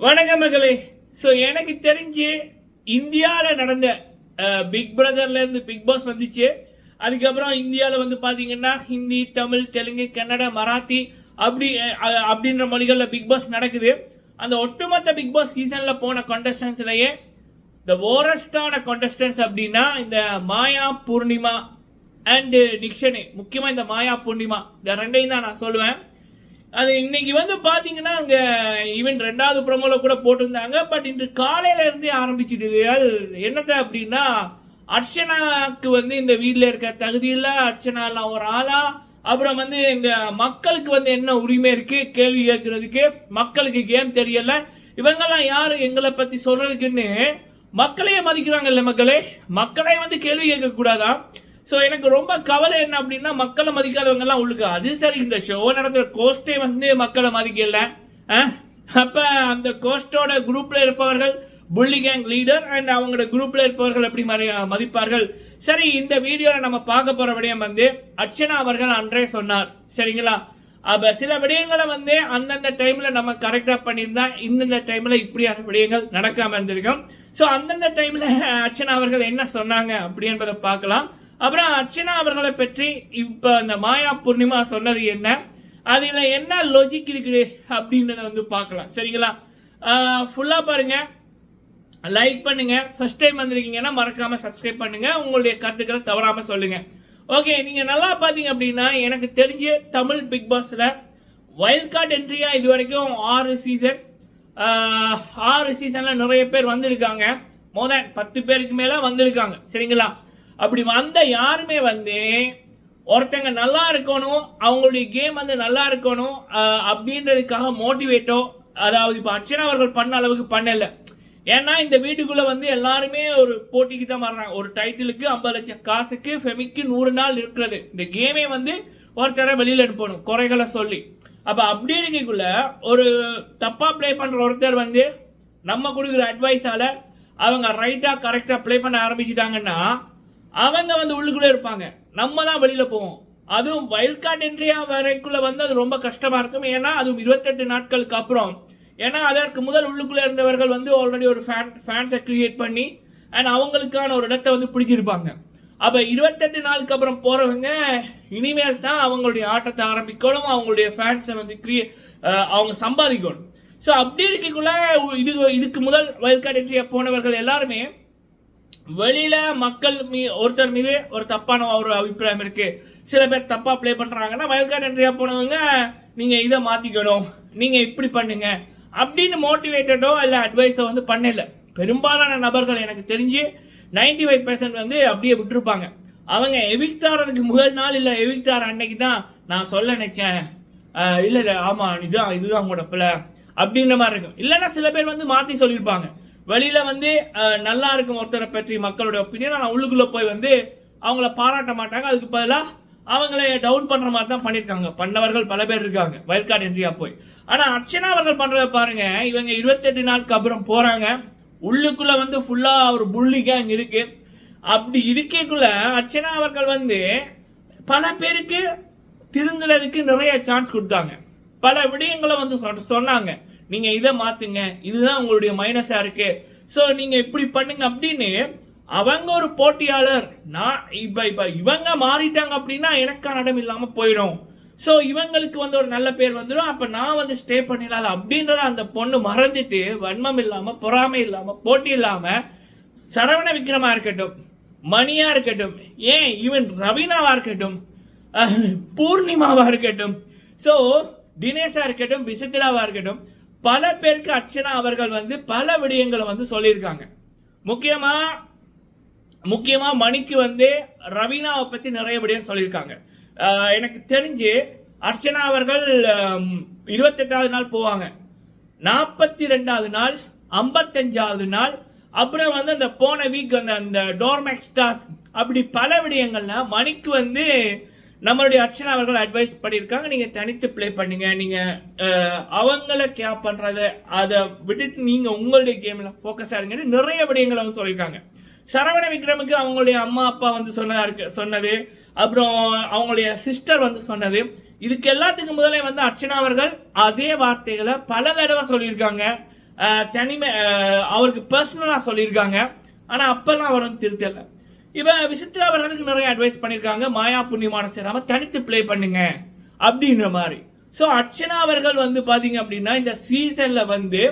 வணக்கம் மகளே. ஸோ எனக்கு தெரிஞ்சு இந்தியாவில் நடந்த பிக் பிரதர்லேருந்து பிக் பாஸ் வந்துச்சு. அதுக்கப்புறம் இந்தியாவில் வந்து பார்த்தீங்கன்னா ஹிந்தி தமிழ் தெலுங்கு கன்னடா மராத்தி அப்படி அப்படின்ற மொழிகளில் பிக் பாஸ் நடக்குது. அந்த ஒட்டுமொத்த பிக் பாஸ் சீசனில் போன கான்டெஸ்டன்ஸ்லயே இந்த ஓரஸ்டான கண்டஸ்டன்ஸ் அப்படின்னா இந்த மாயா பூர்ணிமா அண்டு நிக்ஷனு. முக்கியமாக இந்த மாயா பூர்ணிமா. இந்த ரெண்டையும் தான் நான் சொல்லுவேன். அது இன்னைக்கு வந்து பார்த்தீங்கன்னா அங்கே ஈவன் ரெண்டாவது ப்ரமோவில் கூட போட்டிருந்தாங்க. பட் இன்று காலையில இருந்தே ஆரம்பிச்சிடுது. அது என்னத்த அப்படின்னா அர்ச்சனாக்கு வந்து இந்த வீட்டில் இருக்க தகுதி அர்ச்சனா அர்ச்சனாலாம் ஒரு ஆளா அப்புறம் வந்து இந்த மக்களுக்கு வந்து என்ன உரிமை இருக்கு கேள்வி கேட்கறதுக்கு மக்களுக்கு கேம் தெரியல? இவங்கெல்லாம் யாரு? எங்களை பத்தி சொல்றதுக்குன்னு மக்களையே மதிக்கிறாங்கல்ல மக்களே. மக்களே வந்து கேள்வி கேட்க ஸோ எனக்கு ரொம்ப கவலை என்ன அப்படின்னா மக்களை மதிக்காதவங்கெல்லாம் உள்ளுக்கு. அது சரி இந்த ஷோ நடத்துகிற கோஸ்டே வந்து மக்களை மதிக்கல. அப்போ அந்த கோஸ்டோட குரூப்பில் இருப்பவர்கள் புள்ளி கேங் லீடர் அண்ட் அவங்களோட குரூப்பில் இருப்பவர்கள் எப்படி மதி- மதிப்பார்கள்? சரி இந்த வீடியோவில் நம்ம பார்க்க போகிற விடயம் வந்து அர்ச்சனா அவர்கள் அன்றே சொன்னார். சரிங்களா? அப்போ சில விடயங்களை வந்து அந்தந்த டைமில் நம்ம கரெக்டாக பண்ணியிருந்தா இந்தந்த டைமில் இப்படியான விடயங்கள் நடக்காமல் இருந்திருக்கும். ஸோ அந்தந்த டைமில் அர்ச்சனா அவர்கள் என்ன சொன்னாங்க அப்படி என்பதை பார்க்கலாம். அப்புறம் அர்ச்சனா அவர்களை பற்றி இப்போ இந்த மாயா பூர்ணிமா சொன்னது என்ன? அதில் என்ன லொஜிக் இருக்குது அப்படின்றத வந்து பார்க்கலாம். சரிங்களா? ஃபுல்லாக பாருங்கள் லைக் பண்ணுங்கள் ஃபஸ்ட் டைம் வந்திருக்கீங்கன்னா மறக்காமல் சப்ஸ்கிரைப் பண்ணுங்கள் உங்களுடைய கருத்துக்களை தவறாமல் சொல்லுங்கள் ஓகே நீங்கள் நல்லா பார்த்தீங்க அப்படின்னா எனக்கு தெரிஞ்ச தமிழ் பிக் பாஸில் வைல்ட் கார்டு என்ட்ரியா இது வரைக்கும் ஆறு சீசன் ஆறு சீசனில் நிறைய பேர் வந்திருக்காங்க. மோதன் பத்து பேருக்கு மேலே வந்திருக்காங்க. சரிங்களா? அப்படி வந்த யாருமே வந்து ஒருத்தங்க நல்லா இருக்கணும் அவங்களுடைய கேம் வந்து நல்லா இருக்கணும் அப்படின்றதுக்காக மோட்டிவேட்டோ அதாவது இப்போ அர்ச்சனா அவர்கள் பண்ண அளவுக்கு பண்ணலை. ஏன்னா இந்த வீட்டுக்குள்ள வந்து எல்லாருமே ஒரு போட்டிக்கு தான் வர்றாங்க. ஒரு டைட்டிலுக்கு ஐம்பது லட்சம் காசுக்கு ஃபெமிக்கு நூறு நாள் இருக்கிறது. இந்த கேமே வந்து ஒருத்தரை வெளியில் அனுப்பணும் குறைகளை சொல்லி. அப்போ அப்படி இருக்கக்குள்ள ஒரு தப்பாக ப்ளே பண்ணுற ஒருத்தர் வந்து நம்ம கொடுக்குற அட்வைஸால அவங்க ரைட்டாக கரெக்டாக ப்ளே பண்ண ஆரம்பிச்சிட்டாங்கன்னா அவங்க வந்து உள்ளுக்குள்ளே இருப்பாங்க. நம்ம தான் வெளியில் போவோம். அதுவும் வைல்ட் கார்டு என்ட்ரியா வரைக்குள்ள வந்து அது ரொம்ப கஷ்டமாக இருக்கும். ஏன்னா அதுவும் இருபத்தெட்டு நாட்களுக்கு அப்புறம். ஏன்னா அதற்கு முதல் உள்ளுக்குள்ளே இருந்தவர்கள் வந்து ஆல்ரெடி ஒரு ஃபேன் ஃபேன்ஸை க்ரியேட் பண்ணி அண்ட் அவங்களுக்கான ஒரு இடத்த வந்து பிடிச்சிருப்பாங்க. அப்போ இருபத்தெட்டு நாளுக்கு அப்புறம் போகிறவங்க இனிமேல் தான் அவங்களுடைய ஆட்டத்தை ஆரம்பிக்கணும் அவங்களுடைய ஃபேன்ஸை வந்து கிரியே அவங்க சம்பாதிக்கணும். ஸோ அப்படி இருக்கக்குள்ள இது இதுக்கு முதல் வயல்காட் கார்டு போனவர்கள் எல்லாருமே வெளியில மக்கள் மீ ஒருத்தர் மீது ஒரு தப்பான ஒரு அபிப்பிராயம் இருக்கு. சில பேர் தப்பா ப்ளே பண்றாங்கன்னா வயல்கார்டு என்ட்ரியா போனவங்க நீங்க இதை மாத்திக்கணும். நீங்க இப்படி பண்ணுங்க. அப்படின்னு மோட்டிவேட்டடோ இல்ல அட்வைஸோ வந்து பண்ணல. பெரும்பாலான நபர்கள் எனக்கு தெரிஞ்சு 95% ஃபைவ் பெர்சன்ட் வந்து அப்படியே விட்டுருப்பாங்க. அவங்க எவிக்ட் ஆகிறதுக்கு முதல் நாள் இல்லை எவிக்ட் ஆகிற அன்னைக்கு தான் நான் சொல்ல நினைச்சேன். இல்லை இல்லை ஆமாம் இதுதான் இதுதான் உங்களோட பிள்ளை அப்படின்ற மாதிரி இருக்கும். இல்லைன்னா சில பேர் வந்து மாற்றி சொல்லியிருப்பாங்க. வெளியில் வந்து நல்லா இருக்கும் ஒருத்தரை பற்றி மக்களுடைய ஒப்பீனியன் ஆனால் உள்ளுக்குள்ளே போய் வந்து அவங்கள பாராட்ட மாட்டாங்க. அதுக்கு பதிலாக அவங்கள டவுன் பண்ணுற மாதிரி தான் பண்ணியிருக்காங்க. பண்ணவர்கள் பல பேர் இருக்காங்க. வயல் கார்டு என்ட்ரியா போய். ஆனால் அர்ச்சனா அவர்கள் பண்ணுறத பாருங்க. இவங்க இருபத்தெட்டு நாளுக்கு அப்புறம் போகிறாங்க உள்ளுக்குள்ளே வந்து ஃபுல்லாக ஒரு புள்ளி அங்கே இருக்குது அப்படி இருக்கக்குள்ள அர்ச்சனா அவர்கள் வந்து பல பேருக்கு திருந்துறதுக்கு நிறைய சான்ஸ் கொடுத்தாங்க. பல விடயங்களை வந்து சொ- சொன்னாங்க. நீங்க இதை மாத்துங்க இதுதான் உங்களுடைய மைனஸா இருக்கு. ஸோ நீங்க இப்படி பண்ணுங்க அப்படின்னு அவங்க ஒரு போட்டியாளர். நான் இப்ப இப்ப இவங்க மாறிட்டாங்க அப்படின்னா எனக்கான இடம் இல்லாம போயிடும். ஸோ இவங்களுக்கு வந்து ஒரு நல்ல பேர் வந்துடும். அப்ப நான் வந்து ஸ்டே பண்ணிடலாம். அப்படின்றத அந்த பொண்ணு மறந்துட்டு வன்மம் இல்லாம பொறாமை இல்லாம போட்டி இல்லாம சரவண விக்ரமா இருக்கட்டும் மணியா இருக்கட்டும் ஏன் ஈவன் ரவீனாவா இருக்கட்டும் பூர்ணிமாவா இருக்கட்டும். ஸோ தினேஷா இருக்கட்டும் விசித்திராவா இருக்கட்டும் பல பேருக்கு அர்ச்சனா அவர்கள் வந்து பல விடயங்களை வந்து சொல்லியிருக்காங்க. முக்கியமாக முக்கியமாக மணிக்கு வந்து ரவீனாவை பற்றி நிறைய விடயம் சொல்லியிருக்காங்க. எனக்கு தெரிஞ்சு அர்ச்சனா அவர்கள் இருபத்தெட்டாவது நாள் போவாங்க. நாற்பத்தி ரெண்டாவது நாள் ஐம்பத்தஞ்சாவது நாள் அப்புறம் வந்து அந்த போன வீக் அந்த அந்த டோர்மேக்ஸ் டாஸ்க் அப்படி பல விடயங்கள்ல மணிக்கு வந்து நம்மளுடைய அர்ச்சனா அவர்கள் அட்வைஸ் பண்ணியிருக்காங்க. நீங்க தனித்து ப்ளே பண்ணுங்க. நீங்க அவங்கள கேப் பண்றத அதை விட்டுட்டு நீங்க உங்களுடைய கேம்ல ஃபோக்கஸ் ஆகுங்கன்னு நிறைய விடயங்களை வந்து சொல்லியிருக்காங்க. சரவண விக்ரமுக்கு அவங்களுடைய அம்மா அப்பா வந்து சொன்னதா இருக்கு சொன்னது. அப்புறம் அவங்களுடைய சிஸ்டர் வந்து சொன்னது. இதுக்கு எல்லாத்துக்கும் முதலே வந்து அர்ச்சனா அவர்கள் அதே வார்த்தைகளை பல தடவை சொல்லியிருக்காங்க. தனிமை அவருக்கு பர்சனலாக சொல்லியிருக்காங்க. ஆனால் அப்போல்லாம் அவர் வந்து திருத்தலை. இப்போ விசித்ரா அவர்களுக்கு நிறைய அட்வைஸ் பண்ணியிருக்காங்க மாயா புண்ணியமான சேராம தனித்து ப்ளே பண்ணுங்க. அப்படின்ற மாதிரி. ஸோ அர்ச்சனா அவர்கள் வந்து பார்த்தீங்க அப்படின்னா இந்த சீசனில் வந்து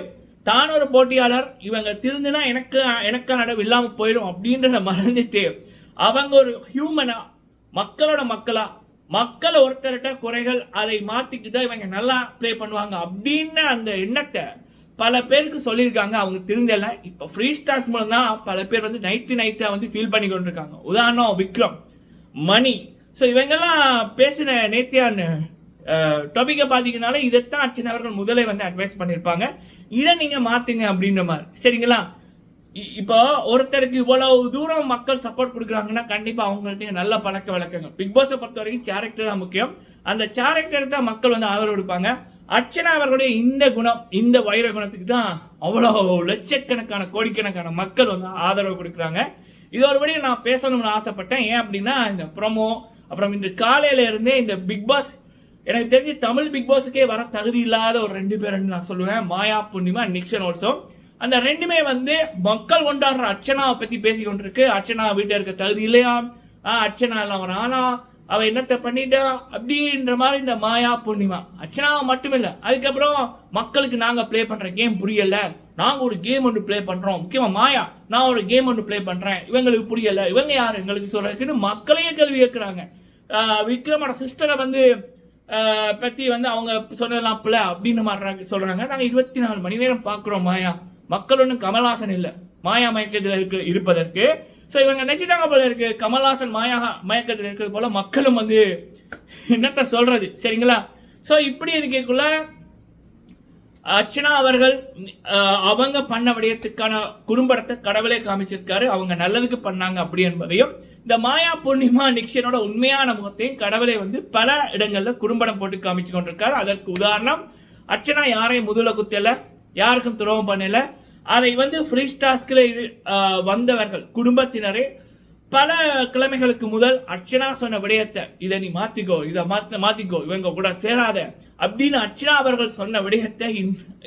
தான் ஒரு போட்டியாளர் இவங்க திருந்துனா எனக்கு எனக்கான இடம் இல்லாமல் போயிடும் அப்படின்றத மறந்துட்டு அவங்க ஒரு ஹியூமனா மக்களோட மக்களா மக்கள் ஒருத்தர்கிட்ட குறைகள் அதை மாத்திக்கிட்டா இவங்க நல்லா ப்ளே பண்ணுவாங்க அப்படின்னு அந்த எண்ணத்தை பல பேருக்கு சொல்லியிருக்காங்க அவங்க திருந்தல. இப்போ ஃப்ரீ ஸ்டார்ஸ் மூலம் தான் பல பேர் வந்து நைட்டு நைட்டாக வந்து ஃபீல் பண்ணி கொண்டிருக்காங்க. உதாரணம் விக்ரம் மணி. ஸோ இவங்கெல்லாம் பேசின நேத்தியான்னு டாப்பிக்கை பார்த்தீங்கனால இதைத்தான் அர்ச்சனா அவர்கள் முதலே வந்து அட்வைஸ் பண்ணியிருப்பாங்க. இதை நீங்கள் மாற்றுங்க அப்படின்ற மாதிரி. சரிங்களா? இப்போ ஒருத்தருக்கு இவ்வளவு தூரம் மக்கள் சப்போர்ட் கொடுக்குறாங்கன்னா கண்டிப்பாக அவங்கள்ட்ட நல்ல பழக்க வழக்கங்கள். பிக் பாஸை பொறுத்த வரைக்கும் கேரக்டர் தான் முக்கியம். அந்த கேரக்டர் தான் மக்கள் வந்து ஆதரவு கொடுப்பாங்க அர்ச்சனா அவர்களுடைய இந்த குணம் இந்த வைர குணத்துக்கு தான் அவ்வளோ லட்சக்கணக்கான கோடிக்கணக்கான மக்கள் வந்து ஆதரவு கொடுக்குறாங்க. இது ஒருபடியும் நான் பேசணும்னு ஆசைப்பட்டேன். ஏன் அப்படின்னா இந்த ப்ரமோ அப்புறம் இன்று காலையில இருந்தே இந்த பிக் பாஸ் எனக்கு தெரிஞ்சு தமிழ் பிக் பாஸுக்கே வர தகுதி இல்லாத ஒரு ரெண்டு பேர்னு நான் சொல்லுவேன். மாயா பூர்ணிமா நிக்ஷன் ஆல்சோ அந்த ரெண்டுமே வந்து மக்கள் கொண்டாடுற அர்ச்சனாவை பத்தி பேசி கொண்டிருக்கு அர்ச்சனா வீட்டில் இருக்க தகுதி இல்லையா ஆ அர்ச்சனா எல்லாம் ஒரு ஆனா அவள் என்னத்தை பண்ணிட்டா? அப்படின்ற மாதிரி இந்த மாயா பூர்ணிமா. அர்ச்சனாவை மட்டும் இல்லை அதுக்கப்புறம் மக்களுக்கு நாங்கள் ப்ளே பண்ணுற கேம் புரியலை. நாங்கள் ஒரு கேம் ஒன்று ப்ளே பண்ணுறோம் முக்கியமாக மாயா. நான் ஒரு கேம் ஒன்று ப்ளே பண்ணுறேன் இவங்களுக்கு புரியலை. இவங்க யார்? எங்களுக்கு சொல்கிறதுக்குன்னு மக்களையே கேள்வி கேட்குறாங்க விக்ரமோட சிஸ்டரை வந்து பற்றி வந்து அவங்க சொன்னதெல்லாம் பிள்ளை அப்படின்னு மாறுறாங்க சொல்கிறாங்க நாங்கள் இருபத்தி நாலு மணி நேரம் பார்க்குறோம் மாயா. மக்கள் ஒன்றும் கமல்ஹாசன் இல்லை. மாயா மயக்கத்தில் இருக்கு இருப்பதற்கு. ஸோ இவங்க நினைச்சிட்டாங்க போல இருக்கு. கமல்ஹாசன் மாயா மயக்கத்தில் இருக்கிறது போல மக்களும் வந்து என்னத்த சொல்றது? சரிங்களா? ஸோ இப்படி இருக்கக்குள்ள அர்ச்சனா அவர்கள் அவங்க பண்ண விடயத்துக்கான குறும்படத்தை கடவுளே காமிச்சிருக்காரு. அவங்க நல்லதுக்கு பண்ணாங்க அப்படி என்பதையும் இந்த மாயா பூர்ணிமா நிக்ஷனோட உண்மையான முகத்தையும் கடவுளை வந்து பல இடங்கள்ல குறும்படம் போட்டு காமிச்சு கொண்டிருக்காரு. அதற்கு உதாரணம் அர்ச்சனா யாரையும் முதுல குத்தல யாருக்கும் துரோகம் பண்ணல அதை வந்து ஃப்ரீ ஸ்டாஸ்கில் வந்தவர்கள் குடும்பத்தினரே பல கிழமைகளுக்கு முதல் அர்ச்சனா சொன்ன விடயத்தை இதை நீ மாத்திக்கோ இதை மாத்த மாத்திக்கோ இவங்க கூட சேராத அப்படின்னு அர்ச்சனா அவர்கள் சொன்ன விடயத்தை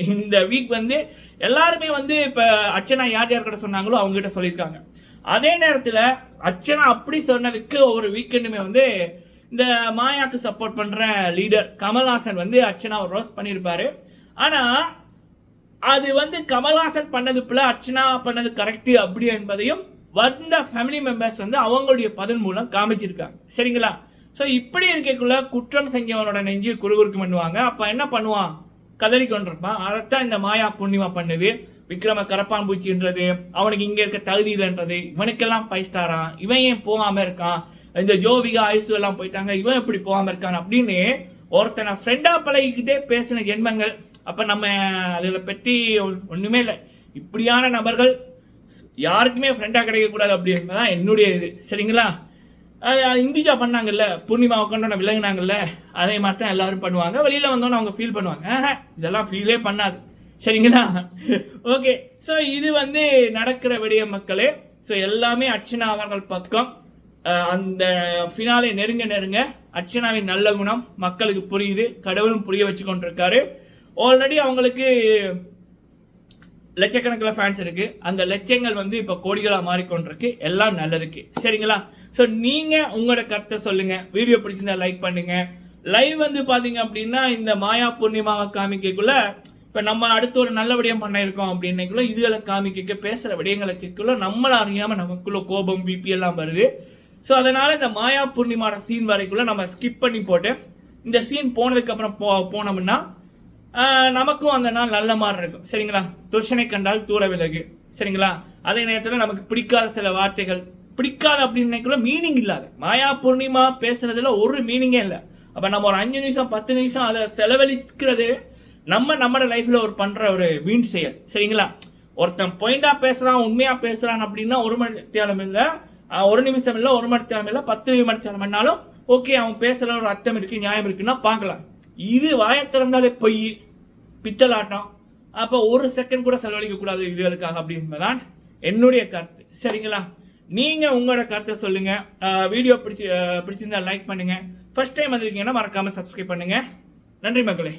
இந்த- வீக் வந்து எல்லாருமே வந்து இப்போ அர்ச்சனா யார் யார் கிட்ட சொன்னாங்களோ அவங்க கிட்ட சொல்லியிருக்காங்க. அதே நேரத்தில் அர்ச்சனா அப்படி சொன்னதுக்கு ஒரு வீக்கெண்டுமே வந்து இந்த மாயாக்கு சப்போர்ட் பண்ணுற லீடர் கமல்ஹாசன் வந்து அர்ச்சனாவை ரோஸ் பண்ணியிருப்பாரு. ஆனால் அது வந்து கமல்ஹாசன் பண்ணது பிள்ளை அர்ச்சனா பண்ணது கரெக்டு அப்படி என்பதையும் வந்த ஃபேமிலி மெம்பர்ஸ் வந்து அவங்களுடைய பதில் மூலம் காமிச்சிருக்காங்க. சரிங்களா? ஸோ இப்படி இருக்கக்குள்ள குற்றம் செஞ்சவனோட நெஞ்சு குறுகுறுக்கு பண்ணுவாங்க அப்போ என்ன பண்ணுவான்? கதறி கொண்டிருப்பான். அதைத்தான் இந்த மாயா புண்ணியமா பண்ணுது. விக்ரம கரப்பான் பூச்சின்றது அவனுக்கு இங்கே இருக்க தகுதி இல்லைன்றது இவனுக்கெல்லாம் ஃபைவ் ஸ்டாரா இவன் ஏன் போகாமல் இருக்கான்? இந்த ஜோவிகா ஐசு எல்லாம் போயிட்டாங்க. இவன் எப்படி போகாமல் இருக்கான்? அப்படின்னு ஒருத்தனை ஃப்ரெண்டாக பழகிக்கிட்டே பேசின ஜென்மங்கள். அப்போ நம்ம அதில் பற்றி ஒ- இல்லை. இப்படியான நபர்கள் யாருக்குமே ஃப்ரெண்டாக கிடைக்கக்கூடாது அப்படின்றதான் என்னுடைய இது. சரிங்களா? இந்திஜா பண்ணாங்கல்ல பூர்ணிமா உட்காந்து விலகினாங்கல்ல அதே மாதிரி தான் எல்லாரும் பண்ணுவாங்க. வெளியில் வந்தோன்னே அவங்க ஃபீல் பண்ணுவாங்க. இதெல்லாம் ஃபீலே பண்ணாது. சரிங்களா? ஓகே ஸோ இது வந்து நடக்கிற விடிய மக்களே ஸோ எல்லாமே அர்ச்சனா அவர்கள் பக்கம். அந்த ஃபினாலே நெருங்க நெருங்க அர்ச்சனாவின் நல்ல குணம் மக்களுக்கு புரியுது கடவுளும் புரிய வச்சு கொண்டிருக்காரு. ஆல்ரெடி அவங்களுக்கு லட்சக்கணக்கில் ஃபேன்ஸ் இருக்கு. அந்த லட்சங்கள் வந்து இப்போ கோடிகளாக மாறிக்கொண்டிருக்கு. எல்லாம் நல்லதுக்கு. சரிங்களா? ஸோ நீங்கள் உங்களோட கருத்தை சொல்லுங்கள் வீடியோ பிடிச்சிருந்தா லைக் பண்ணுங்கள் லைவ் வந்து பார்த்தீங்க அப்படின்னா இந்த மாயா பூர்ணிமாவை காமிக்கக்குள்ள இப்போ நம்ம அடுத்து ஒரு நல்ல விடயம் பண்ண இதுகளை காமிக்க பேசுகிற விடயங்களை கேட்கக்குள்ள அறியாமல் அறியாம நமக்குள்ள கோபம் பிபி எல்லாம் வருது. ஸோ அதனால் இந்த மாயா பூர்ணிமாவோட சீன் வரைக்குள்ளே நம்ம ஸ்கிப் பண்ணி போட்டு இந்த சீன் போனதுக்கப்புறம் போ போனோம்னா நமக்கும் அந்த நாள் நல்ல மாதிரி இருக்கும். சரிங்களா? துர்ஷனை கண்டால் தூர விலகு. சரிங்களா? அதே நேரத்தில் நமக்கு பிடிக்காத சில வார்த்தைகள் பிடிக்காத அப்படின்னு மீனிங் இல்லாத. மாயா பூர்ணிமா பேசுறதுல ஒரு மீனிங்கே இல்லை. அப்போ நம்ம ஒரு அஞ்சு நிமிஷம் பத்து நிமிஷம் அதை செலவழிக்கிறது நம்ம நம்மளோட லைஃப்பில் ஒரு பண்ணுற ஒரு வீண் செயல். சரிங்களா? ஒருத்தன் பொயிண்டாக பேசுகிறான் உண்மையாக பேசுகிறான் அப்படின்னா ஒரு மணி தேலம் இல்லை ஒரு நிமிஷம் இல்லை ஒரு மணி தேலம் இல்லை பத்து மணி தேலம் பண்ணாலும் ஓகே அவன் பேசுகிற ஒரு அர்த்தம் இருக்குது நியாயம் இருக்குன்னா பார்க்கலாம். இது வாயத்திறந்தாலே பொய் பித்தலாட்டம். அப்போ ஒரு செகண்ட் கூட செலவழிக்க கூடாது இதுகளுக்காக அப்படின்பதான் என்னுடைய கருத்து. சரிங்களா? நீங்கள் உங்களோட கருத்தை சொல்லுங்கள் வீடியோ பிடிச்சி பிடிச்சிருந்தா லைக் பண்ணுங்கள் ஃபஸ்ட் டைம் வந்திருக்கீங்கன்னா மறக்காமல் சப்ஸ்கிரைப் பண்ணுங்கள் நன்றி மக்களே.